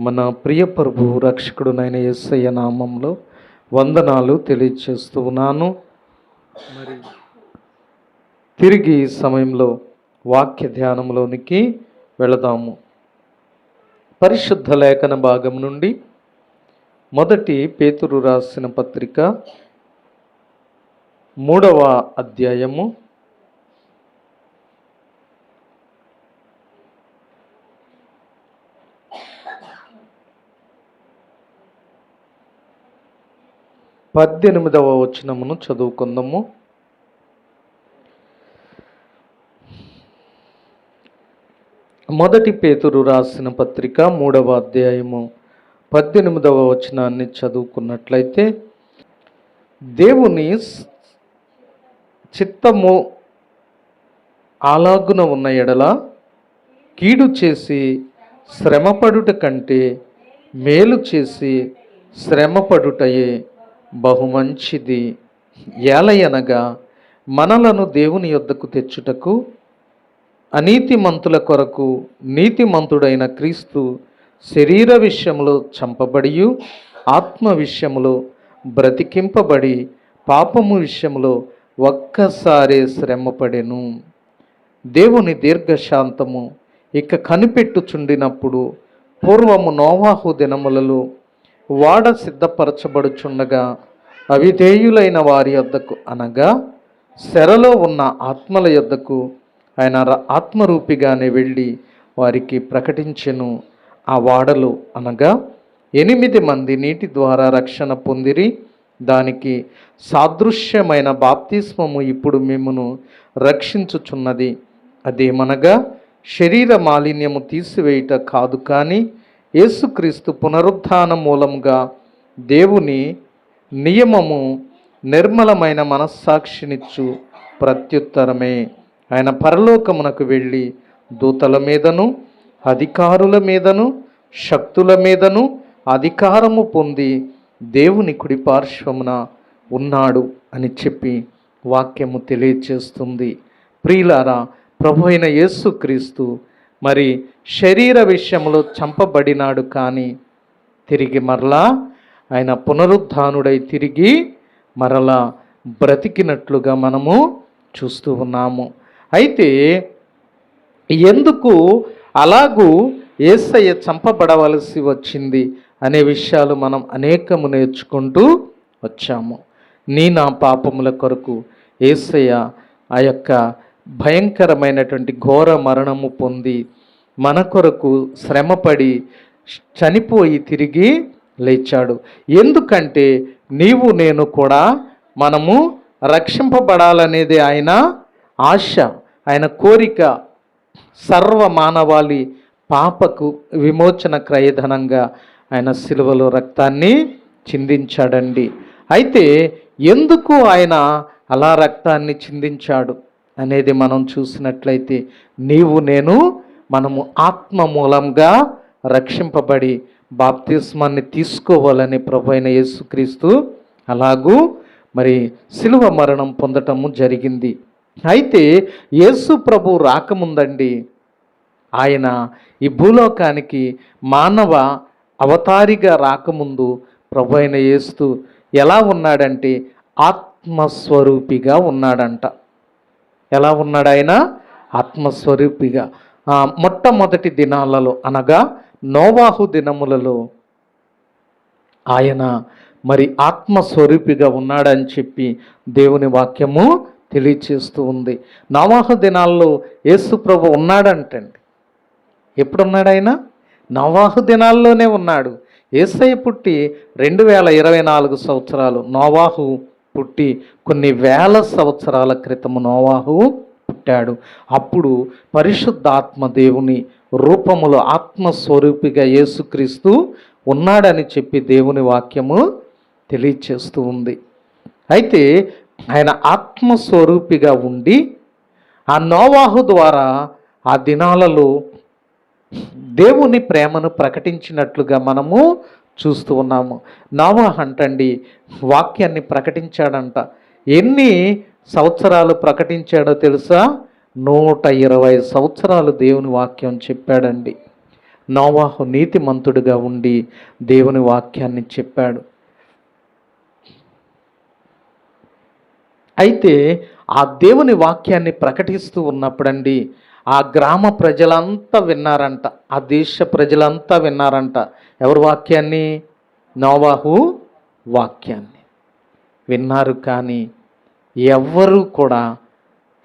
మన ప్రియ ప్రభు రక్షకుడునైన యేసయ్య నామంలో వందనాలు తెలియచేస్తూ ఉన్నాను. మరి తిరిగి ఈ సమయంలో వాక్య ధ్యానంలోనికి వెళదాము. పరిశుద్ధ లేఖన భాగం నుండి మొదటి పేతురు రాసిన పత్రిక మూడవ అధ్యాయము పద్దెనిమిదవ వచనమును చదువుకుందాము. మొదటి పేతురు రాసిన పత్రిక మూడవ అధ్యాయము పద్దెనిమిదవ వచనాన్ని చదువుకున్నట్లయితే దేవుని చిత్తము ఆలాగున ఉన్న ఎడల కీడు చేసి శ్రమపడుట కంటే మేలు చేసి శ్రమపడుటయే. బహుమంచిది. ఏలయనగా మనలను దేవుని యొద్దకు తెచ్చుటకు అనీతిమంతుల కొరకు నీతిమంతుడైన క్రీస్తు శరీర విషయంలో చంపబడియు ఆత్మ విషయంలో బ్రతికింపబడి పాపము విషయంలో ఒక్కసారే శ్రమపడెను. దేవుని దీర్ఘశాంతము ఇక కనిపెట్టుచుండినప్పుడు పూర్వము నోవాహు దినములలో వాడ సిద్ధపరచబడుచుండగా అవిధేయులైన వారి యొద్దకు అనగా శరలో ఉన్న ఆత్మల యొద్దకు ఆయన ర- ఆత్మరూపిగానే వెళ్ళి వారికి ప్రకటించెను. ఆ వాడలు అనగా ఎనిమిది మంది నీటి ద్వారా రక్షణ పొందిరి దానికి సాదృశ్యమైన బాప్తిస్మము ఇప్పుడు మిమ్మను రక్షించుచున్నది. అదేమనగా శరీర మాలిన్యము తీసివేయుట కాదు కానీ యేసుక్రీస్తు పునరుద్ధాన మూలంగా దేవుని నియమము నిర్మలమైన మనస్సాక్షినిచ్చు ప్రత్యుత్తరమే. ఆయన పరలోకమునకు వెళ్ళి దూతల మీదను అధికారుల మీదను శక్తుల మీదను అధికారము పొంది దేవుని కుడి పార్శ్వమున ఉన్నాడు అని చెప్పి వాక్యము తెలియచేస్తుంది. ప్రియులారా ప్రభు అయిన యేసుక్రీస్తు మరి శరీర విషయంలో చంపబడినాడు కానీ తిరిగి మరలా ఆయన పునరుద్ధానుడై తిరిగి మరలా బ్రతికినట్లుగా మనము చూస్తూ ఉన్నాము. అయితే ఎందుకు అలాగూ ఏసయ్య చంపబడవలసి వచ్చింది అనే విషయాలు మనం అనేకము నేర్చుకుంటూ వచ్చాము. నీ నా పాపముల కొరకు ఏసయ్య ఆ యొక్క భయంకరమైనటువంటి ఘోర మరణము పొంది మన కొరకు శ్రమపడి చనిపోయి తిరిగి లేచాడు. ఎందుకంటే నీవు నేను కూడా మనము రక్షింపబడాలనేది ఆయన ఆశ ఆయన కోరిక. సర్వ మానవాళి పాపకు విమోచన క్రయధనంగా ఆయన సిలువలో రక్తాన్ని చిందించాడండి. అయితే ఎందుకు ఆయన అలా రక్తాన్ని చిందించాడు? అనేది మనం చూసినట్లయితే నీవు నేను మనము ఆత్మ మూలంగా రక్షింపబడి బాప్తిస్మాన్ని తీసుకోవాలని ప్రభు అయిన యేసుక్రీస్తు అలాగూ మరి శిలువ మరణం పొందటము జరిగింది. అయితే యేసు ప్రభు రాకముందండి ఆయన ఈ భూలోకానికి మానవ అవతారిగా రాకముందు ప్రభు అయిన యేస్తు ఎలా ఉన్నాడంటే ఆత్మస్వరూపిగా ఉన్నాడంట. ఎలా ఉన్నాడు ఆయన? ఆత్మస్వరూపిగా. మొట్టమొదటి దినాలలో అనగా నోవాహు దినములలో ఆయన మరి ఆత్మస్వరూపిగా ఉన్నాడని చెప్పి దేవుని వాక్యము తెలియచేస్తూ ఉంది. నవాహు దినాల్లో యేసు ప్రభు ఉన్నాడంటండి. ఎప్పుడున్నాడు ఆయన? నవాహు దినాల్లోనే ఉన్నాడు. ఏసై పుట్టి రెండు వేల ఇరవై నాలుగు సంవత్సరాలు నోవాహు పుట్టి కొన్ని వేల సంవత్సరాల క్రితము నోవాహు పుట్టాడు. అప్పుడు పరిశుద్ధాత్మ దేవుని రూపములో ఆత్మస్వరూపిగా యేసుక్రీస్తు ఉన్నాడని చెప్పి దేవుని వాక్యము తెలియచేస్తూ ఉంది. అయితే ఆయన ఆత్మస్వరూపిగా ఉండి ఆ నోవాహు ద్వారా ఆ దినాలలో దేవుని ప్రేమను ప్రకటించినట్లుగా మనము చూస్తూ ఉన్నాము. నావాహ్ అంటండి వాక్యాన్ని ప్రకటించాడంట. ఎన్ని సంవత్సరాలు ప్రకటించాడో తెలుసా? నూట ఇరవై సంవత్సరాలు దేవుని వాక్యం చెప్పాడండి. నోవాహు నీతిమంతుడిగా ఉండి దేవుని వాక్యాన్ని చెప్పాడు. అయితే ఆ దేవుని వాక్యాన్ని ప్రకటిస్తూ ఉన్నప్పుడండి ఆ గ్రామ ప్రజలంతా విన్నారంట ఆ దేశ ప్రజలంతా విన్నారంట. ఎవరి వాక్యాన్ని? నోవాహు వాక్యాన్ని. విన్నారు కానీ ఎవ్వరూ కూడా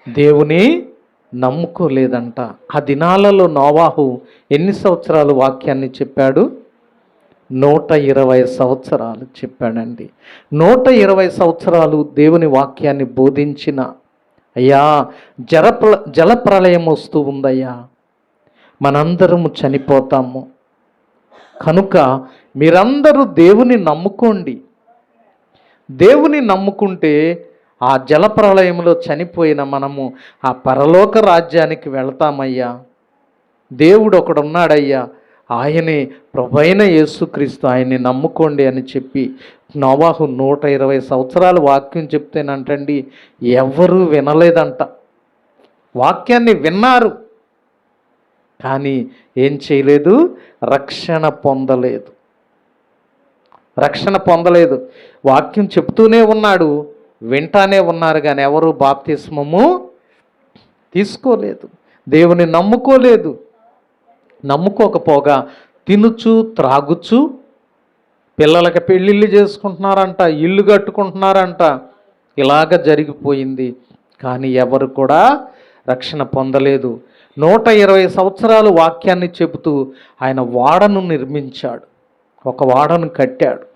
దేవుని నమ్ముకోలేదంట. ఆ దినాలలో నోవాహు ఎన్ని సంవత్సరాలు వాక్యాన్ని చెప్పాడు? నూట ఇరవై సంవత్సరాలు చెప్పాడండి. నూట ఇరవై సంవత్సరాలు దేవుని వాక్యాన్ని బోధించిన అయ్యా జలప్ర జలప్రలయం వస్తూ ఉందయ్యా. మనందరము చనిపోతాము. కనుక మీరందరూ దేవుని నమ్ముకోండి. దేవుని నమ్ముకుంటే ఆ జలప్రలయంలో చనిపోయిన మనము ఆ పరలోక రాజ్యానికి వెళతామయ్యా. దేవుడు ఒకడున్నాడయ్యా. ఆయనే ప్రభైన యేసుక్రీస్తు ఆయన్ని నమ్ముకోండి అని చెప్పి నోవాహు నూట ఇరవై సంవత్సరాలు వాక్యం చెప్తేనంటండి ఎవరూ వినలేదంట. వాక్యాన్ని విన్నారు కానీ ఏం చేయలేదు? రక్షణ పొందలేదు. రక్షణ పొందలేదు. వాక్యం చెప్తూనే ఉన్నాడు వింటానే ఉన్నారు కానీ ఎవరు బాప్తిస్మము తీసుకోలేదు. దేవుని నమ్ముకోలేదు. నమ్ముకోకపోగా తినుచు త్రాగుచు పిల్లలకి పెళ్ళిళ్ళు చేసుకుంటున్నారంట ఇల్లు కట్టుకుంటున్నారంట. ఇలాగ జరిగిపోయింది. కానీ ఎవరు కూడా రక్షణ పొందలేదు. నూట ఇరవై సంవత్సరాలు వాక్యాన్ని చెబుతూ ఆయన వాడను నిర్మించాడు. ఒక వాడను కట్టాడు.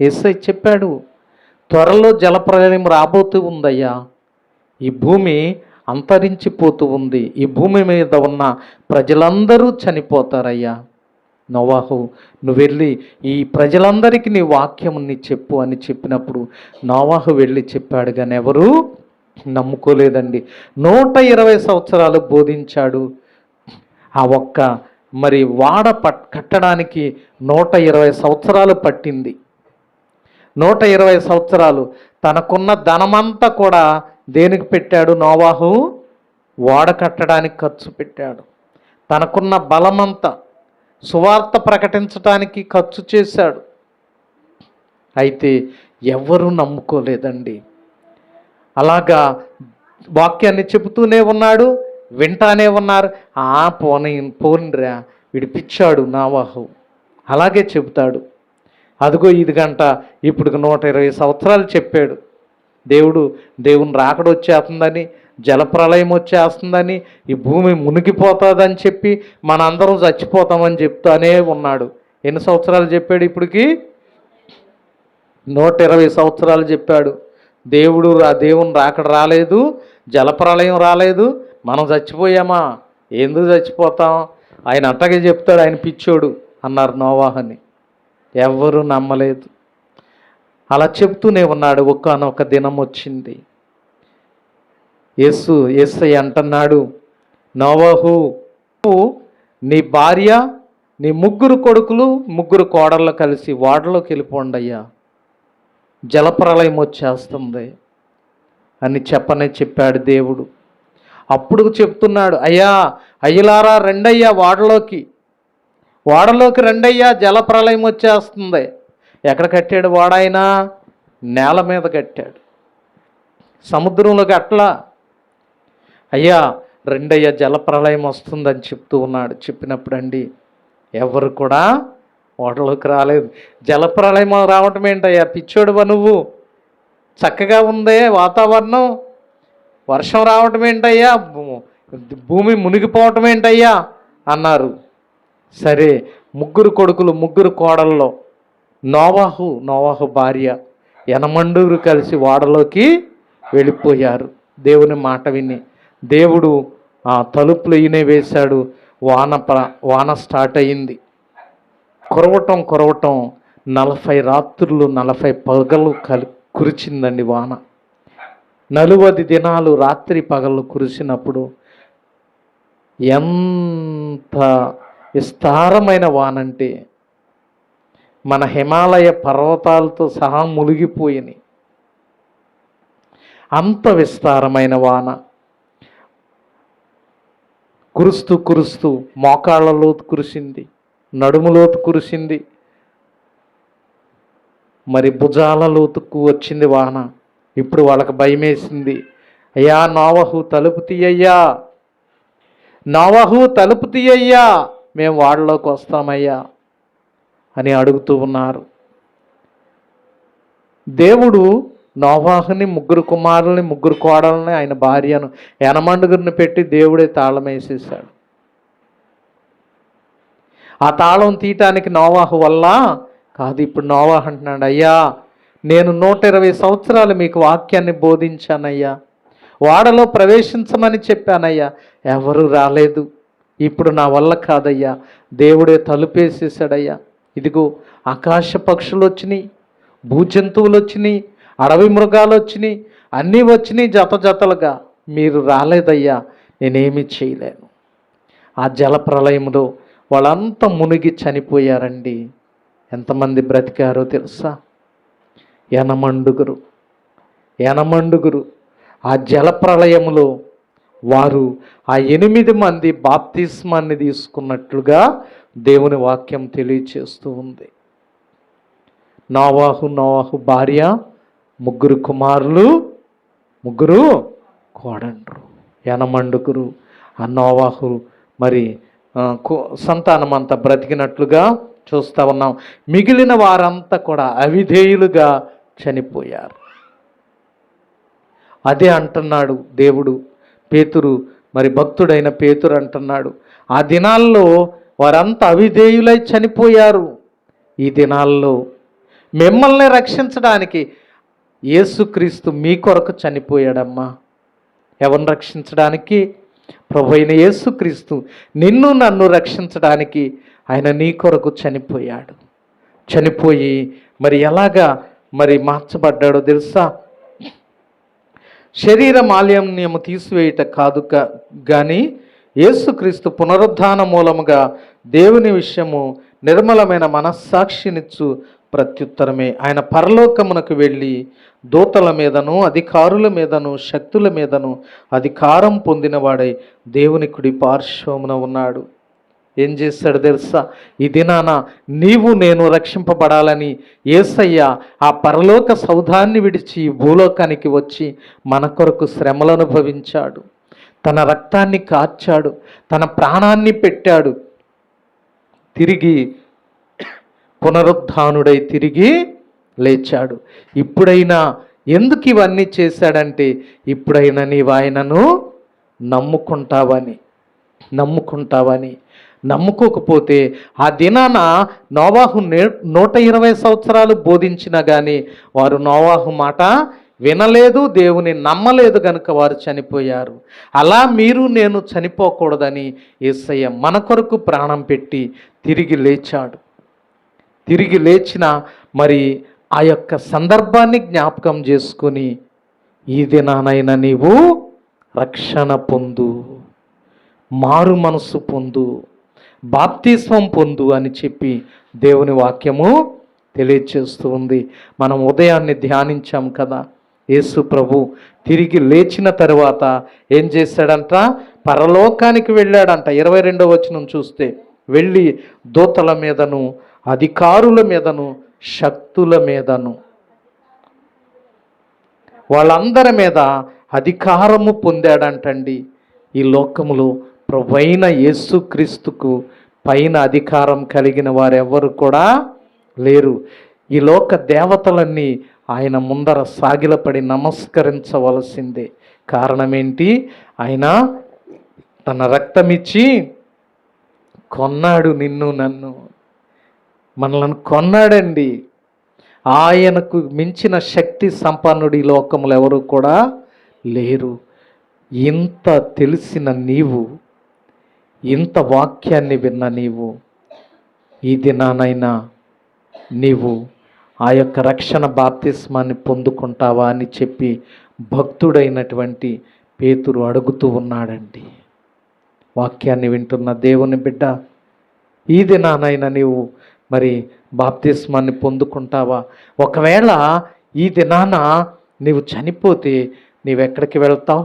ఎస్ఐ చెప్పాడు త్వరలో జలప్రలయం రాబోతూ ఉందయ్యా. ఈ భూమి అంతరించిపోతూ ఉంది. ఈ భూమి మీద ఉన్న ప్రజలందరూ చనిపోతారయ్యా. నోవాహు నువ్వు వెళ్ళి ఈ ప్రజలందరికీ నీ వాక్యముని చెప్పు అని చెప్పినప్పుడు నోవాహు వెళ్ళి చెప్పాడు కానీ ఎవరు నమ్ముకోలేదండి. నూట ఇరవై సంవత్సరాలు బోధించాడు. ఆ ఒక్క మరి వాడ పట్ కట్టడానికి నూట ఇరవై సంవత్సరాలు పట్టింది. నూట ఇరవై సంవత్సరాలు తనకున్న ధనమంతా కూడా దేనికి పెట్టాడు నోవాహు? ఓడ కట్టడానికి ఖర్చు పెట్టాడు. తనకున్న బలమంతా సువార్త ప్రకటించడానికి ఖర్చు చేశాడు. అయితే ఎవరూ నమ్ముకోలేదండి. అలాగా వాక్యాన్ని చెబుతూనే ఉన్నాడు వింటానే ఉన్నారు. ఆ పోనీ పోనిరా విడిపించాడు నావాహు. అలాగే చెబుతాడు. అదిగో ఇది గంట. ఇప్పుడు నూట ఇరవై సంవత్సరాలు చెప్పాడు. దేవుడు దేవుని రాకడ వచ్చేస్తుందని జలప్రలయం వచ్చేస్తుందని ఈ భూమి మునిగిపోతుందని చెప్పి మనందరం చచ్చిపోతామని చెప్తానే ఉన్నాడు. ఎన్ని సంవత్సరాలు చెప్పాడు ఇప్పటికి? నూట ఇరవై సంవత్సరాలు చెప్పాడు. దేవుడు రా దేవుని రాకడ రాలేదు జలప్రలయం రాలేదు మనం చచ్చిపోయామా? ఎందుకు చచ్చిపోతాం? ఆయన అట్టగే చెప్తాడు ఆయన పిచ్చోడు అన్నారు నోవాహని. ఎవ్వరూ నమ్మలేదు. అలా చెప్తూనే ఉన్నాడు. ఒక్కనొక దినం వచ్చింది. యేసు యేసై అంటున్నాడు నోవహు నీ భార్య నీ ముగ్గురు కొడుకులు ముగ్గురు కోడళ్ళు కలిసి వాడలోకి వెళ్ళిపోండి అయ్యా. జలప్రలయం వచ్చేస్తుంది అని చెప్పనే చెప్పాడు దేవుడు. అప్పుడు చెప్తున్నాడు అయ్యా అయ్యలారా రెండయ్యా వాడలోకి. వాడలోకి రెండయ్యా జలప్రలయం వచ్చేస్తుంది. ఎక్కడ కట్టాడు వాడైనా నేల మీద కట్టాడు. సముద్రంలో అట్లా. అయ్యా రెండయ్య జలప్రలయం వస్తుందని చెప్తూ ఉన్నాడు. చెప్పినప్పుడు అండి ఎవరు కూడా ఓటలోకి రాలేదు. జలప్రలయం రావటం ఏంటయ్యా? పిచ్చోడువా నువ్వు? చక్కగా ఉందే వాతావరణం. వర్షం రావటం ఏంటయ్యా? భూ- భూమి మునిగిపోవటం ఏంటయ్యా? అన్నారు. సరే ముగ్గురు కొడుకులు ముగ్గురు కోడల్లో నోవాహు నోవాహు భార్య యనమండూరు కలిసి వాడలోకి వెళ్ళిపోయారు. దేవుని మాట విని దేవుడు ఆ తలుపులు ఈయనే వేశాడు. వాన ప్ర వాన స్టార్ట్ అయింది. కురవటం కురవటం నలభై రాత్రులు నలభై పగలు కలి కురిచిందండి వాన. నలువది దినాలు రాత్రి పగలు కురిసినప్పుడు ఎంత విస్తారమైన వానంటే మన హిమాలయ పర్వతాలతో సహా మునిగిపోయినాయి. అంత విస్తారమైన వాన. కురుస్తూ కురుస్తూ మోకాళ్ళలో కురిసింది నడుములోతు కురిసింది. మరి భుజాల లోతుకు వచ్చింది వాన. ఇప్పుడు వాళ్ళకి భయమేసింది. అయ్యా నోవహు తలుపు తీయ్యా నోవహు తలుపు తీయ్యా మేము వాళ్ళలోకి వస్తామయ్యా. అని అడుగుతూ ఉన్నారు. దేవుడు నోవాహుని ముగ్గురు కుమారుల్ని ముగ్గురు కోడల్ని ఆయన భార్యను ఎనమండుగురిని పెట్టి దేవుడే తాళం వేసేసాడు ఆ తాళం తీయటానికి నోవాహు వల్ల కాదు ఇప్పుడు నోవాహు అంటున్నాడు అయ్యా నేను నూట ఇరవై సంవత్సరాలు మీకు వాక్యాన్ని బోధించానయ్యా. వాడలో ప్రవేశించమని చెప్పానయ్యా. ఎవరు రాలేదు. ఇప్పుడు నా వల్ల కాదయ్యా. దేవుడే తలుపేసేసాడయ్యా ఇదిగో ఆకాశ పక్షులు వచ్చినాయి భూజంతువులు వచ్చినాయి అడవి మృగాలు వచ్చినాయి అన్నీ వచ్చినాయి జత జతలుగా మీరు రాలేదయ్యా నేనేమి చేయలేను. ఆ జల ప్రళయంలో వాళ్ళంతా మునిగి చనిపోయారండి. ఎంతమంది బ్రతికారో తెలుసా? ఎనమండుగురు ఎనమండుగురు ఆ జల ప్రళయంలో వారు ఆ ఎనిమిది మంది బాప్తిస్మాన్ని తీసుకున్నట్లుగా దేవుని వాక్యం తెలియచేస్తూ ఉంది. నావాహు నోవాహు భార్య ముగ్గురు కుమారులు ముగ్గురు కోడండ్రు యనమండుగురు. ఆ నోవాహు మరి కు- సంతానం అంతా బ్రతికినట్లుగా చూస్తూ ఉన్నాం. మిగిలిన వారంతా కూడా అవిధేయులుగా చనిపోయారు. అదే అంటున్నాడు దేవుడు. పేతురు మరి భక్తుడైన పేతురు అంటున్నాడు. ఆ దినాల్లో వారంతా అవిధేయులై చనిపోయారు. ఈ దినాల్లో మిమ్మల్ని రక్షించడానికి యేసుక్రీస్తు మీ కొరకు చనిపోయాడమ్మా. ఎవరిని రక్షించడానికి? ప్రభు అయిన యేసుక్రీస్తు నిన్ను నన్ను రక్షించడానికి ఆయన నీ కొరకు చనిపోయాడు. చనిపోయి మరి ఎలాగా మరి మార్చబడ్డాడో తెలుసా? శరీర మాలిన్యము తీసివేయుట కాదు కా- యేసుక్రీస్తు పునరుద్ధాన మూలముగా దేవుని విషయము నిర్మలమైన మనస్సాక్షినిచ్చు ప్రత్యుత్తరమే. ఆయన పరలోకమునకు వెళ్ళి దూతల మీదను అధికారుల మీదను శక్తుల మీదను అధికారం పొందినవాడై దేవుని కుడి పార్శ్వమున ఉన్నాడు. ఏం చేశాడు తెలుసా? ఈ దినాన నీవు నేను రక్షింపబడాలని ఏసయ్య ఆ పరలోక సౌధాన్ని విడిచి భూలోకానికి వచ్చి మన కొరకు శ్రమలు అనుభవించాడు. తన రక్తాన్ని కార్చాడు తన ప్రాణాన్ని పెట్టాడు. తిరిగి పునరుద్ధానుడై తిరిగి లేచాడు. ఇప్పుడైనా ఎందుకు ఇవన్నీ చేశాడంటే ఇప్పుడైనా నీవు ఆయనను నమ్ముకుంటావని నమ్ముకుంటావని. నమ్ముకోకపోతే ఆ దినాన నోవాహు నే నూట ఇరవై సంవత్సరాలు బోధించినా కానీ వారు నోవాహు మాట వినలేదు దేవుని నమ్మలేదు కనుక వారు చనిపోయారు. అలా మీరు నేను చనిపోకూడదని యేసయ్య మన కొరకు ప్రాణం పెట్టి తిరిగి లేచాడు. తిరిగి లేచిన మరి ఆ యొక్క సందర్భాన్ని జ్ఞాపకం చేసుకుని ఈ దినానైనా నీవు రక్షణ పొందు మారు మనసు పొందు బాప్తిస్వం పొందు అని చెప్పి దేవుని వాక్యము తెలియచేస్తూ ఉంది. మనం ఉదయాన్ని ధ్యానించాం కదా. యేసు ప్రభు తిరిగి లేచిన తర్వాత ఏం చేశాడంట? పరలోకానికి వెళ్ళాడంట. ఇరవై రెండవ వచనం చూస్తే వెళ్ళి దూతల మీదను అధికారుల మీదను శక్తుల మీదను. వాళ్ళందరి మీద అధికారము పొందాడంటండి. ఈ లోకములో ప్రభైన యేసుక్రీస్తుకు పైన అధికారం కలిగిన వారెవ్వరు కూడా లేరు. ఈ లోక దేవతలన్నీ ఆయన ముందర సాగిలపడి నమస్కరించవలసిందే. కారణమేంటి? ఆయన తన రక్తమిచ్చి కొన్నాడు నిన్ను నన్ను. మనలను కొన్నాడండి. ఆయనకు మించిన శక్తి సంపన్నుడి ఈ లోకములు ఎవరు కూడా లేరు. ఇంత తెలిసిన నీవు ఇంత వాక్యాన్ని విన్న నీవు ఈ దినానైనా నీవు ఆ యొక్క రక్షణ బాప్తిస్మాన్ని పొందుకుంటావా అని చెప్పి భక్తుడైనటువంటి పేతురు అడుగుతూ ఉన్నాడండి. వాక్యాన్ని వింటున్న దేవుని బిడ్డ ఈ దినానైనా నీవు మరి బాప్తిస్మాన్ని పొందుకుంటావా? ఒకవేళ ఈ దినాన నీవు చనిపోతే నీవెక్కడికి వెళ్తావు?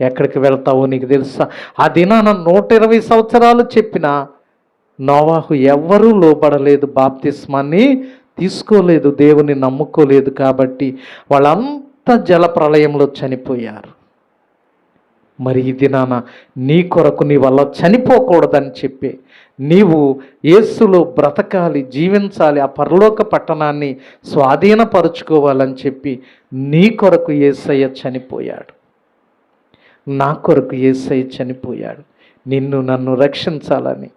ఎక్కడికి వెళ్తావో నీకు తెలుసా? ఆ దినాన నూట ఇరవై సంవత్సరాలు చెప్పిన నోవాహు ఎవ్వరూ లోపడలేదు బాప్తిస్మాన్ని తీసుకోలేదు దేవుని నమ్ముకోలేదు కాబట్టి వాళ్ళంతా జల ప్రళయంలో చనిపోయారు. మరి ఈ దినాన నీ కొరకు నీ వల్ల చనిపోకూడదని చెప్పి నీవు యేసులో బ్రతకాలి జీవించాలి ఆ పరలోక పట్టణాన్ని స్వాధీనపరుచుకోవాలని చెప్పి నీ కొరకు ఏసయ్య చనిపోయాడు. నా కొరకు ఏసయ్య చనిపోయాడు. నిన్ను నన్ను రక్షించాలని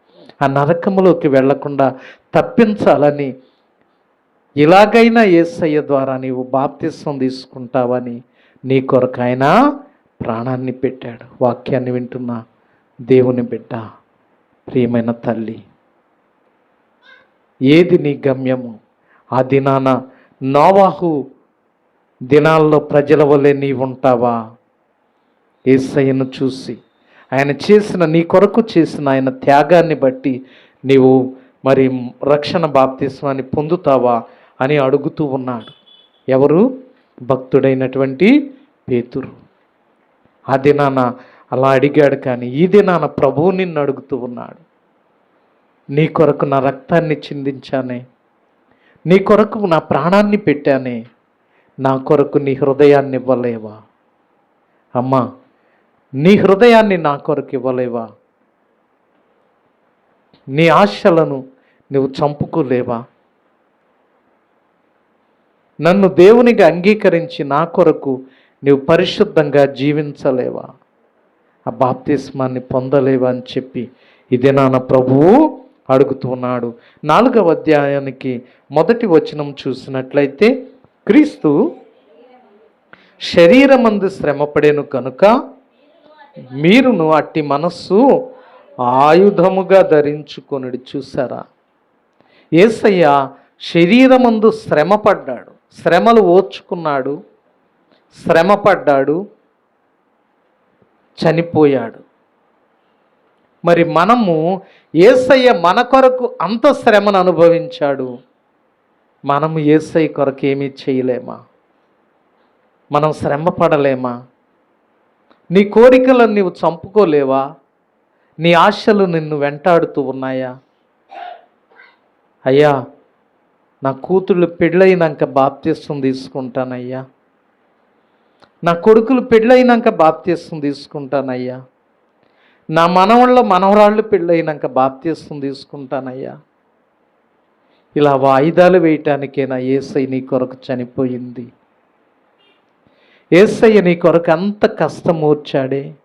ఆ నరకములోకి వెళ్ళకుండా తప్పించాలని ఇలాగైనా ఏసయ్య ద్వారా నీవు బాప్తిస్వం తీసుకుంటావని నీ కొరకు ఆయన ప్రాణాన్ని పెట్టాడు. వాక్యాన్ని వింటున్న దేవుని బిడ్డ ప్రియమైన తల్లి ఏది నీ గమ్యము? ఆ దినాన నోవాహు దినాల్లో ప్రజల వలె నీవు ఉంటావా ఏసయ్యను చూసి ఆయన చేసిన నీ కొరకు చేసిన ఆయన త్యాగాన్ని బట్టి నీవు మరి రక్షణ బాప్తిస్వాన్ని పొందుతావా? అని అడుగుతూ ఉన్నాడు. ఎవరు? భక్తుడైనటువంటి పేతురు. ఆ దినాన అలా అడిగాడు కానీ ఈ దినాన ప్రభువు నిన్ను అడుగుతూ ఉన్నాడు. నీ కొరకు నా రక్తాన్ని చిందించానే నీ కొరకు నా ప్రాణాన్ని పెట్టానే నా కొరకు నీ హృదయాన్ని ఇవ్వలేవా? అమ్మా నీ హృదయాన్ని నా కొరకు ఇవ్వలేవా? నీ ఆశలను నువ్వు చంపుకోలేవా? నన్ను దేవునిగా అంగీకరించి నా కొరకు నీవు పరిశుద్ధంగా జీవించలేవా? ఆ బాప్తిస్మాన్ని పొందలేవా అని చెప్పి ఇది నాన్న ప్రభువు అడుగుతున్నాడు నాలుగవ అధ్యాయానికి మొదటి వచనం చూసినట్లయితే క్రీస్తు శరీరమందు శ్రమపడేను కనుక మీరును అట్టి మనస్సు ఆయుధముగా ధరించుకొనుడి చూసారా? ఏసయ్య శరీరమందు శ్రమపడ్డాడు. శ్రమలు ఓర్చుకున్నాడు శ్రమపడ్డాడు చనిపోయాడు. మరి మనము ఏసయ్య మన కొరకు అంత శ్రమను అనుభవించాడు. మనము ఏసై కొరకు ఏమీ చేయలేమా? మనం శ్రమ పడలేమా నీ కోరికలను నీవు చంపుకోలేవా? నీ ఆశలు నిన్ను వెంటాడుతూ ఉన్నాయా? అయ్యా నా కూతుళ్ళు పెళ్ళైనాక బాప్తిస్తం తీసుకుంటానయ్యా. నా కొడుకులు పెళ్ళైనాక బాప్తిస్తం తీసుకుంటానయ్యా. నా మనవాళ్ళ మనవరాళ్ళు పెళ్ళైనాక బాప్తిస్తం తీసుకుంటానయ్యా. ఇలా వాయిదాలు వేయటానికే నా ఏసై నీ కొరకు చనిపోయింది. ఏసయ్య నీ కొరకు అంత కష్టమూర్చాడే.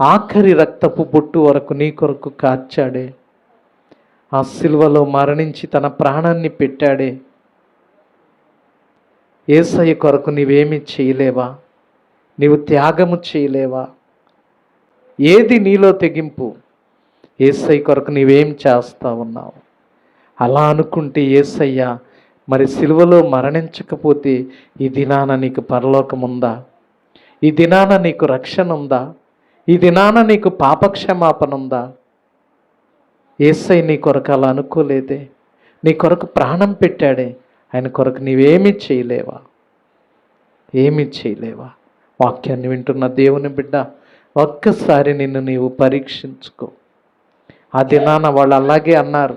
ఆఖరి రక్తపు బొట్టు వరకు నీ కొరకు కాచాడే. ఆ సిల్వలో మరణించి తన ప్రాణాన్ని పెట్టాడే. ఏసయ్య కొరకు నీవేమి చేయలేవా? నీవు త్యాగము చేయలేవా? ఏది నీలో తెగింపు? ఏసయ్య కొరకు నీవేం చేస్తా ఉన్నావు? అలా అనుకుంటే ఏసయ్య మరి సిలువలో మరణించకపోతే ఈ దినాన నీకు పరలోకం ఉందా ఈ దినాన నీకు రక్షణ ఉందా ఈ దినాన నీకు పాపక్షమాపణ ఉందా ఏసై నీ కొరకు అలా అనుకోలేదే. నీ కొరకు ప్రాణం పెట్టాడే. ఆయన కొరకు నీవేమీ చేయలేవా? ఏమీ చేయలేవా? వాక్యాన్ని వింటున్న దేవుని బిడ్డ ఒక్కసారి నిన్ను నీవు పరీక్షించుకో. ఆ దినాన వాళ్ళు అలాగే అన్నారు.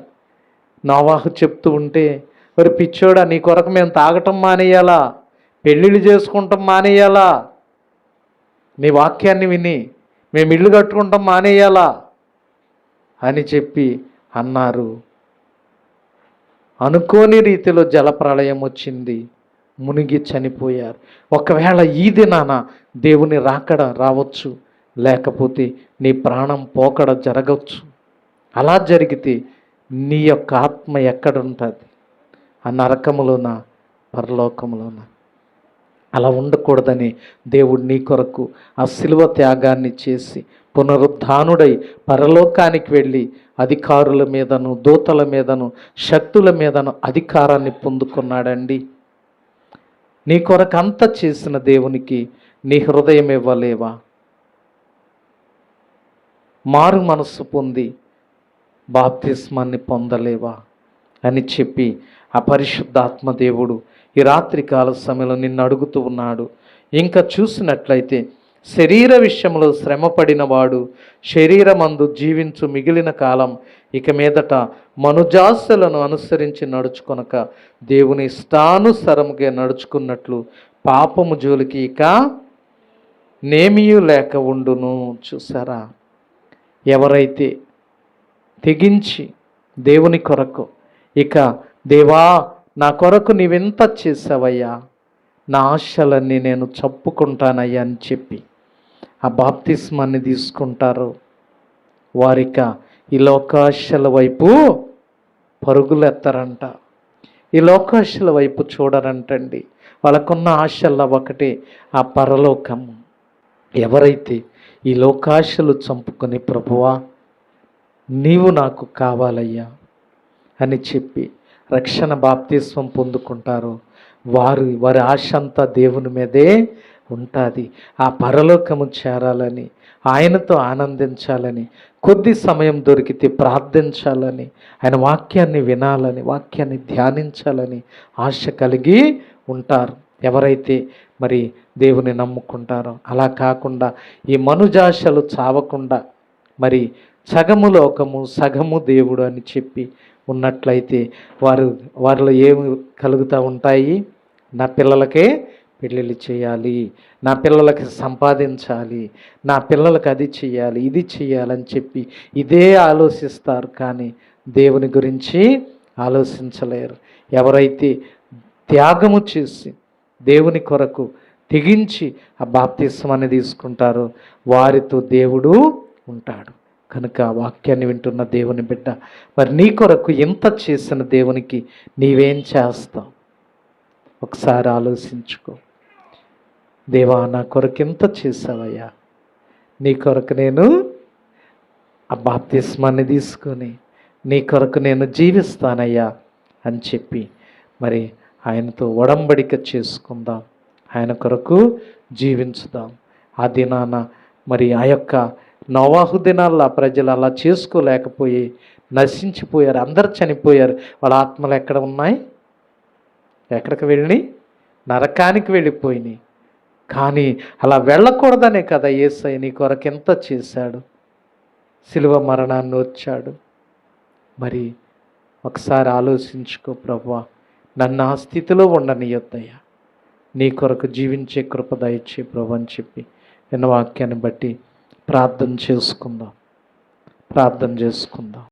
నోవాహు చెప్తూ ఉంటే మరి పిచ్చోడా నీ కొరకు మేము తాగటం మానేయాలా? పెళ్ళిళ్ళు చేసుకుంటాం మానేయాలా? నీ వాక్యాన్ని విని మేము ఇల్లు కట్టుకుంటాం మానేయాలా? అని చెప్పి అన్నారు. అనుకోని రీతిలో జలప్రళయం వచ్చింది. మునిగి చనిపోయారు. ఒకవేళ ఈ దినాన దేవుని రాకడ రావచ్చు లేకపోతే నీ ప్రాణం పోకడ జరగవచ్చు అలా జరిగితే నీ యొక్క ఆత్మ ఎక్కడుంటుంది? ఆ నరకములోన? పరలోకములోన? అలా ఉండకూడదని దేవుడు నీ కొరకు ఆ శిలువ త్యాగాన్ని చేసి పునరుద్ధానుడై పరలోకానికి వెళ్ళి అధికారుల మీదను దూతల మీదను శక్తుల మీదను అధికారాన్ని పొందుకున్నాడండి. నీ కొరకు అంత చేసిన దేవునికి నీ హృదయం ఇవ్వలేవా? మారు మనస్సు పొంది బాప్తిస్మాన్ని పొందలేవా? అని చెప్పి ఆ పరిశుద్ధాత్మ దేవుడు ఈ రాత్రి కాల సమయంలో నిన్ను అడుగుతూ ఉన్నాడు. ఇంకా చూసినట్లయితే శరీర విషయంలో శ్రమపడినవాడు శరీరమందు జీవించు మిగిలిన కాలం ఇక మీదట మనుజాస్యలను అనుసరించి నడుచుకొనక దేవుని ఇష్టానుసరముగా నడుచుకున్నట్లు పాపము జోలికి ఇక నేమియు లేక ఉండును. చూసారా ఎవరైతే తెగించి దేవుని కొరకు ఇక దేవా నా కొరకు నీవెంత చేసావయ్యా నా ఆశలన్నీ నేను చప్పుకుంటానయ్యా అని చెప్పి ఆ బాప్తిస్మాన్ని తీసుకుంటారు. వారిక ఈ లోకాశల వైపు పరుగులెత్తారంట. ఈ లోకాశల వైపు చూడరంటండి. వాళ్ళకున్న ఆశల్లో ఒకటి ఆ పరలోకము ఎవరైతే ఈ లోకాశలు చంపుకొని ప్రభువా నీవు నాకు కావాలయ్యా అని చెప్పి రక్షణ బాప్తిస్వం పొందుకుంటారో వారు వారి ఆశ అంతా దేవుని మీదే ఉంటుంది. ఆ పరలోకము చేరాలని ఆయనతో ఆనందించాలని కొద్ది సమయం దొరికితే ప్రార్థించాలని ఆయన వాక్యాన్ని వినాలని వాక్యాన్ని ధ్యానించాలని ఆశ కలిగి ఉంటారు. ఎవరైతే మరి దేవుని నమ్ముకుంటారో అలా కాకుండా ఈ మనుజాశలు చావకుండా మరి సగము లోకము సగము దేవుడు అని చెప్పి ఉన్నట్లయితే వారు వారిలో ఏమి కలుగుతూ ఉంటాయి? నా పిల్లలకే పెళ్ళిళ్ళు చేయాలి నా పిల్లలకి సంపాదించాలి నా పిల్లలకి అది చేయాలి ఇది చేయాలని చెప్పి ఇదే ఆలోచిస్తారు. కానీ దేవుని గురించి ఆలోచించలేరు. ఎవరైతే త్యాగము చేసి దేవుని కొరకు తెగించి ఆ బాప్తిస్మాన్ని తీసుకుంటారో వారితో దేవుడు ఉంటాడు. కనుక వాక్యాన్ని వింటున్న దేవుని బిడ్డ మరి నీ కొరకు ఎంత చేసిన దేవునికి నీవేం చేస్తావు? ఒకసారి ఆలోచించుకో. దేవా నా కొరకు ఎంత చేసావయ్యా నీ కొరకు నేను ఆ బాప్తిస్మాన్ని తీసుకొని నీ కొరకు నేను జీవిస్తానయ్యా అని చెప్పి మరి ఆయనతో ఒడంబడిక చేసుకుందాం. ఆయన కొరకు జీవించుదాం. ఆ దినాన మరి ఆ యొక్క నవాహు దినాల్లో ప్రజలు అలా చేసుకోలేకపోయి నశించిపోయారు. అందరు చనిపోయారు. వాళ్ళ ఆత్మలు ఎక్కడ ఉన్నాయి? ఎక్కడికి వెళ్ళి నరకానికి వెళ్ళిపోయినాయి. కానీ అలా వెళ్ళకూడదనే కదా ఏసై నీ కొరకు ఎంత చేశాడు? శిలువ మరణాన్ని వచ్చాడు మరి ఒకసారి ఆలోచించుకో ప్రభా నన్ను ఆ స్థితిలో ఉండనియొద్దయ్యా. నీ కొరకు జీవించే కృప దయచే ప్రభు అని చెప్పి విన్న వాక్యాన్ని బట్టి ప్రార్థన చేసుకుందాం. ప్రార్థన చేసుకుందాం.